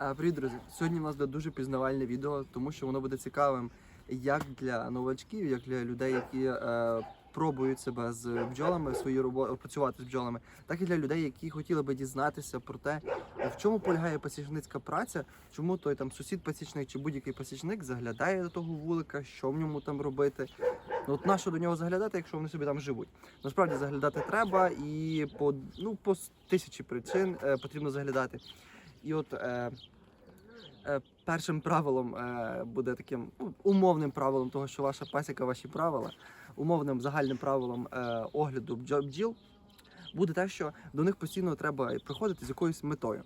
Привіт, друзі! Сьогодні у нас буде дуже пізнавальне відео, тому що воно буде цікавим як для новачків, як для людей, які е, пробують себе з бджолами, свої робо... працювати з бджолами, так і для людей, які хотіли би дізнатися про те, в чому полягає пасічницька праця, чому той там сусід пасічник чи будь-який пасічник заглядає до того вулика, що в ньому там робити. Ну, от нащо до нього заглядати, якщо вони собі там живуть? Насправді заглядати треба, і по ну по тисячі причин е, потрібно заглядати. І от е, е, першим правилом е, буде таким ну, умовним правилом того, що ваша пасіка, ваші правила, умовним загальним правилом е, огляду бджіл буде те, що до них постійно треба приходити з якоюсь метою.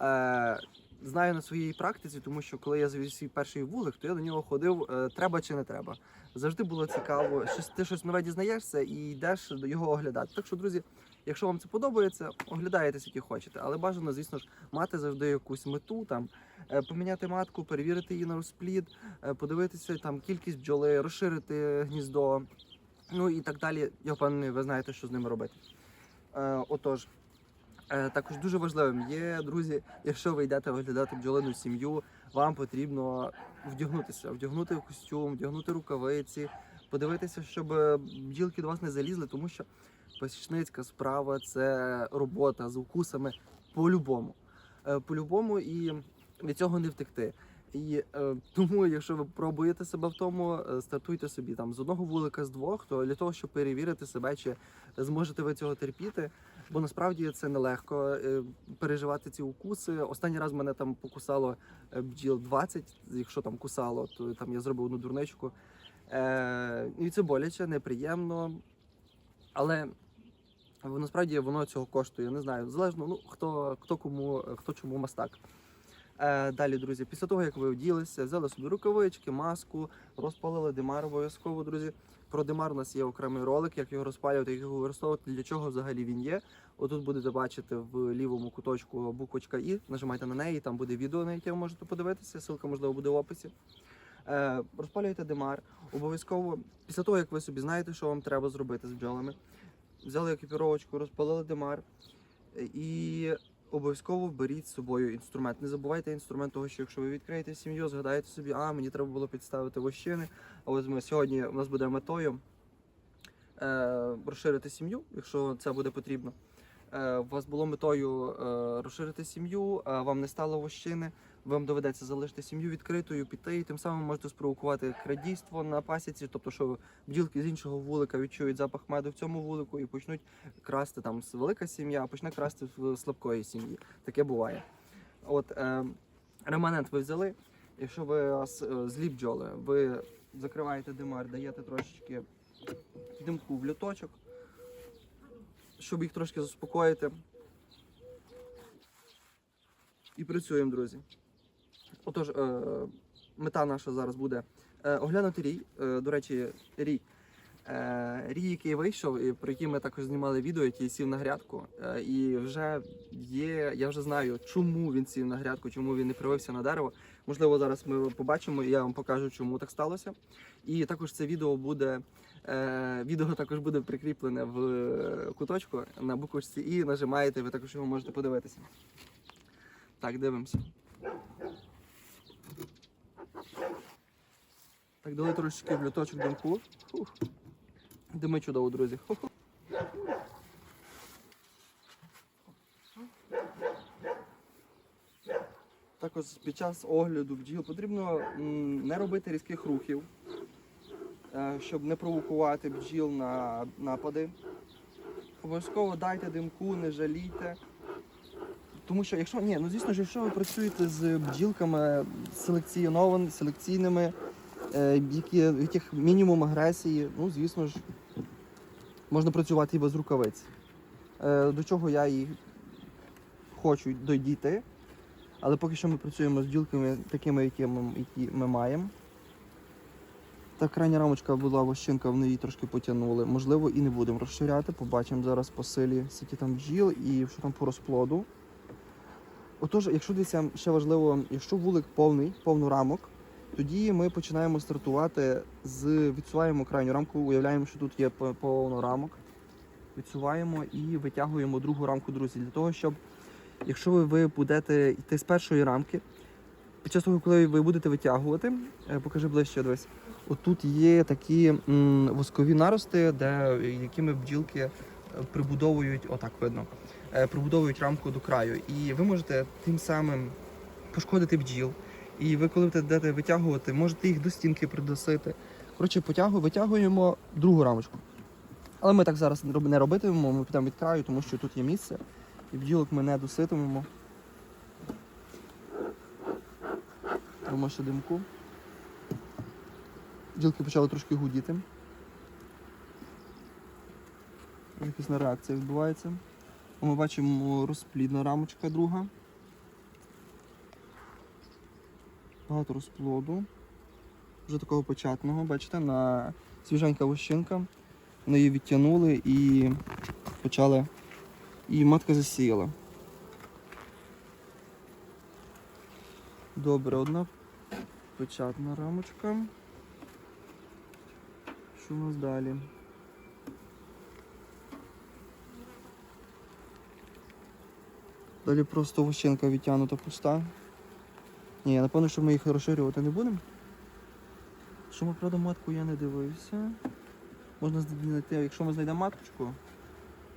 Е, знаю на своїй практиці, тому що коли я завів свій перший вулик, то я до нього ходив е, треба чи не треба. Завжди було цікаво, щось ти щось нове дізнаєшся і йдеш до його оглядати. Так що, друзі, якщо вам це подобається, оглядаєте скільки хочете, але бажано, звісно ж, мати завжди якусь мету, там е, поміняти матку, перевірити її на розплід, е, подивитися там кількість бджоли, розширити гніздо, ну і так далі. Я впевнений, ви знаєте, що з ними робити. Е, Отож. Також дуже важливим є, друзі, якщо ви йдете оглядати бджолину сім'ю, вам потрібно вдягнутися, вдягнути костюм, вдягнути рукавиці, подивитися, щоб бджілки до вас не залізли, тому що пасічницька справа це робота з укусами по-любому. Е, По-любому і від цього не втекти. І е, тому, якщо ви пробуєте себе в тому, е, стартуйте собі там з одного вулика, з двох, то для того, щоб перевірити себе, чи зможете ви цього терпіти. Бо насправді це нелегко е, переживати ці укуси. Останній раз мене там покусало е, бджіл 20, якщо там кусало, то там я зробив одну дурничку. Е, і це боляче, неприємно. Але насправді воно цього коштує. Не знаю. Залежно, ну хто, хто кому, хто чому мастак. Е, далі, друзі, після того, як ви оділися, взяли собі рукавички, маску, розпалили димар обов'язково, друзі. Про димар у нас є окремий ролик, як його розпалювати, як його використовувати, для чого взагалі він є. Отут будете бачити в лівому куточку буквочка І. Нажимайте на неї, там буде відео, на яке ви можете подивитися. Ссылка, можливо, буде в описі. Е, розпалюєте димар. Обов'язково, після того, як ви собі знаєте, що вам треба зробити з бджолами, взяли екіпіровочку, розпалили димар. е, І обов'язково беріть з собою інструмент. Не забувайте інструмент того, що якщо ви відкриєте сім'ю, згадаєте собі, а мені треба було підставити вощини. А ось ми сьогодні у нас буде метою е, розширити сім'ю, якщо це буде потрібно. Е, у вас було метою е, розширити сім'ю, а вам не стало вощини. Вам доведеться залишити сім'ю відкритою, піти, і тим самим можете спровокувати крадійство на пасіці, тобто, що бджілки з іншого вулика відчують запах меду в цьому вулику і почнуть красти там велика сім'я, а почне красти в слабкої сім'ї. Таке буває. От е, реманент ви взяли. Якщо ви вас, е, злі бджоли, ви закриваєте димар, даєте трошечки димку в люточок, щоб їх трошки заспокоїти. І працюємо, друзі. Отож, е, мета наша зараз буде е, оглянути рій. Е, до речі, рій. Рій, який вийшов, і про який ми також знімали відео, який сів на грядку. І вже є, я вже знаю, чому він сів на грядку, чому він не привився на дерево. Можливо, зараз ми побачимо, і я вам покажу, чому так сталося. І також це відео буде. Відео також буде прикріплене в куточку на буквочці і нажимаєте, ви також його можете подивитися. Так, дивимося. Так, дали трошечки в люточок димку. Фух. Дими чудово, друзі. Також під час огляду бджіл потрібно не робити різких рухів, е, щоб не провокувати бджіл на напади. Обов'язково дайте димку, не жалійте. Тому що якщо ні, ну звісно ж, якщо ви працюєте з бджілками селекціонованими, селекційними, яких мінімум агресії, ну звісно ж, можна працювати і без рукавиць. Е, до чого я і хочу дойдіти. Але поки що ми працюємо з бджілками такими, які ми, які ми маємо. Та крайня рамочка була вощинка, вони її трошки потягнули. Можливо, і не будемо розширяти. Побачимо зараз по силі, скільки там бджіл і що там по розплоду. Отож, якщо дивіться, ще важливо, якщо вулик повний, повно рамок, тоді ми починаємо стартувати з відсуваємо крайню рамку, уявляємо, що тут є по- повно рамок. Відсуваємо і витягуємо другу рамку, друзі, для того, щоб якщо ви, ви будете йти з першої рамки, під час того, коли ви будете витягувати, е, покажи ближче, дивись. Отут є такі м, воскові нарости, де, якими бджілки е, прибудовують, отак видно, е, прибудовують рамку до краю. І ви можете тим самим пошкодити бджіл. І ви, коли будете витягувати, можете їх до стінки придосити. Коротше, витягуємо другу рамочку. Але ми так зараз не робитимемо, ми підемо від краю, тому що тут є місце. І бджілок ми не доситимемо. Робимо ще димку. Бджілки почали трошки гудіти. Якісна реакція відбувається. Ми бачимо розплідна рамочка друга. Багато розплоду. Вже такого початного, бачите, на свіженька вощинка. Вони її відтягнули і почали. І матка засіяла. Добре, одна печатна рамочка. Що у нас далі? Далі просто вощинка відтягнута пуста. Ні, я напевно, що ми їх розширювати не будемо. Що ми, правда, матку я не дивився. Можна знайти, якщо ми знайдемо маточку,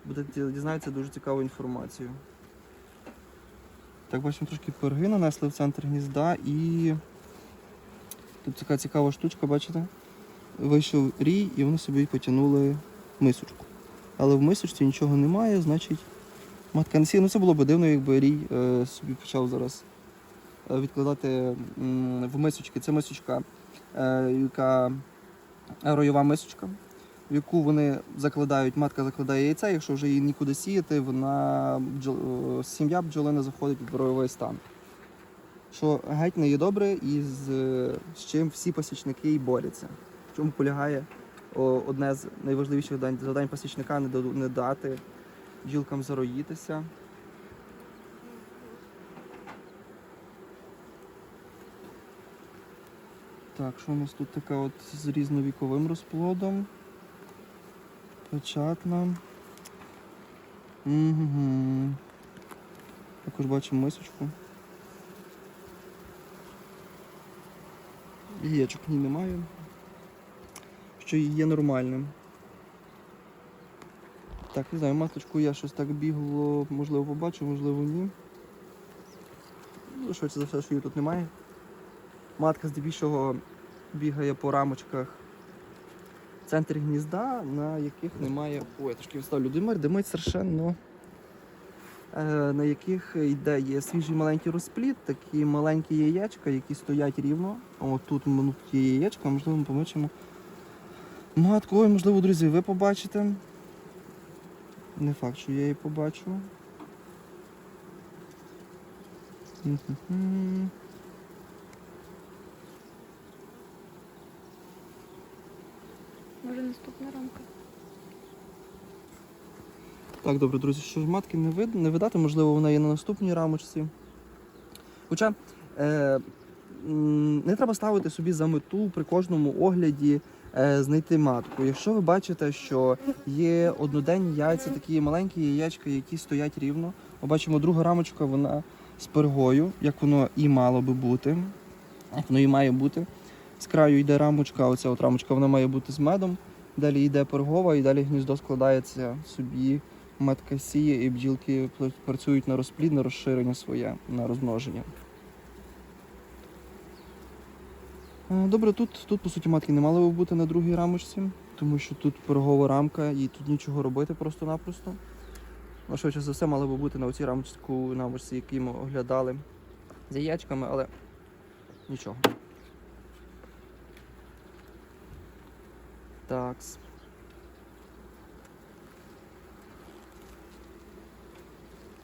буде дізнається дуже цікаву інформацію. Так, бачимо, трошки перги нанесли в центр гнізда і тут така цікава штучка, бачите? Вийшов рій і вони собі потягнули мисочку. Але в мисочці нічого немає, значить матка не сіє. Ну це було б дивно, якби рій е, собі почав зараз відкладати в мисочки. Це мисочка, е, яка ройова мисочка, в яку вони закладають, матка закладає яйця, якщо вже її нікуди сіяти, вона е, сім'я бджолина заходить в ройовий стан. Що геть не є добре і з, з чим всі пасічники й борються. В чому полягає одне з найважливіших завдань, пасічника не дати бджілкам зароїтися. Так, що у нас тут така от з різновіковим розплодом? Печатна. Угу. Також бачимо мисочку. Яєчок в ній немає. Що і є нормальним. Так, не знаю, маточку я щось так бігло, можливо, побачу, можливо, ні. Ну, швидше за все, що її тут немає. Матка здебільшого бігає по рамочках в центрі гнізда, на яких немає. Ой, трошки відставлю димар, димить страшенно. Е, на яких йде є свіжий маленький розплід, такі маленькі яєчка, які стоять рівно. От тут минуті яєчка, можливо, ми побачимо. Матку, ой, можливо, друзі, ви побачите. Не факт, що я її побачу. Може наступна рамка. Так, добре, друзі, що ж матки не вид... не видати, можливо, вона є на наступній рамочці. Хоча е, не треба ставити собі за мету при кожному огляді е, знайти матку. Якщо ви бачите, що є одноденні яйця, такі маленькі яєчка, які стоять рівно, ми бачимо друга рамочка, вона з пергою, як воно і мало би бути, як воно і має бути. З краю йде рамочка, оця от рамочка вона має бути з медом. Далі йде пергова, і далі гніздо складається собі матка сіє і бджілки працюють на розплід, на розширення своє, на розмноження. Е, Добре, тут, тут по суті матки не мали би бути на другій рамочці, тому що тут пирогова рамка і тут нічого робити просто-напросто. Ну, швидше за все, мали би бути на оцій рамочку, рамочці, які ми оглядали з яєчками, але нічого. Такс.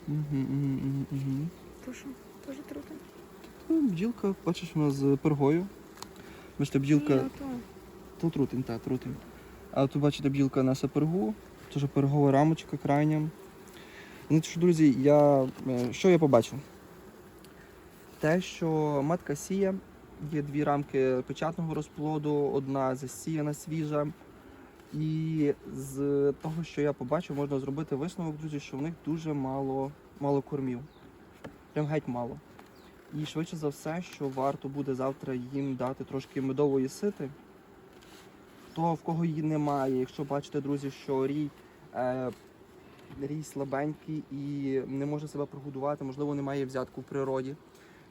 Угу, угу, угу, угу. Ну, бджілка, бачиш, вона з пергою. Бачите, бджілка. То трутень, так, трутень. А тут бачите, бджілка несе пергу, теж пергова рамочка крайня. Ну що, друзі, я, е, що я побачив? Те, що матка сіє, є дві рамки печатного розплоду, одна засіяна свіжа. І з того, що я побачив, можна зробити висновок, друзі, що в них дуже мало, мало кормів. прям геть мало. І швидше за все, що варто буде завтра їм дати трошки медової сити. Хто в кого її немає, якщо бачите, друзі, що рій, е, рій слабенький і не може себе прогодувати, можливо, немає взятку в природі.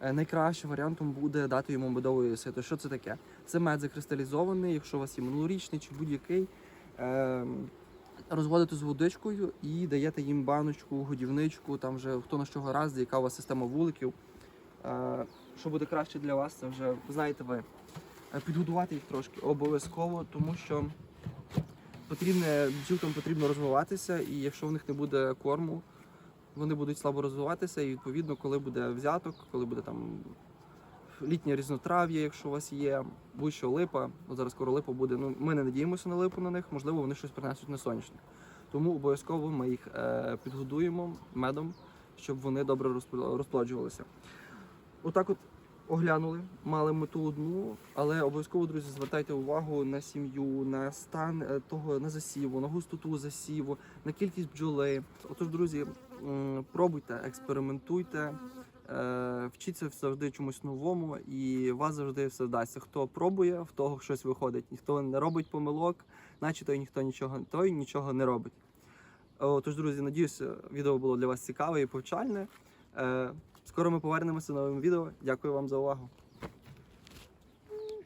Е, найкращим варіантом буде дати йому медової сити. Що це таке? Це мед закристалізований, якщо у вас є минулорічний чи будь-який. Е, розводите з водичкою і даєте їм баночку, годівничку, там вже хто на що гаразд, яка у вас система вуликів. Е, що буде краще для вас, це вже знаєте ви. Е, Підгодувати їх трошки обов'язково, тому що потрібне, бджілкам потрібно розвиватися, і якщо в них не буде корму, вони будуть слабо розвиватися, і відповідно, коли буде взяток, коли буде там літнє різнотрав'я, якщо у вас є, будь-що липа, от зараз скоро липа буде. Ну, ми не надіємося на липу на них, можливо, вони щось принесуть на сонячник. Тому обов'язково ми їх е, підгодуємо медом, щоб вони добре розпл- розплоджувалися. Отак от оглянули, мали мету одну, але обов'язково, друзі, звертайте увагу на сім'ю, на стан е, того на засіву, на густоту засіву, на кількість бджоли. Отож, друзі, пробуйте, експериментуйте, е, вчіться завжди чомусь новому, і вас завжди все вдасться. Хто пробує, в того щось виходить. Ніхто не робить помилок, наче той ніхто нічого той нічого не робить. Отож, друзі, надіюся, відео було для вас цікаве і повчальне. Е, Скоро ми повернемося з новим відео. Дякую вам за увагу.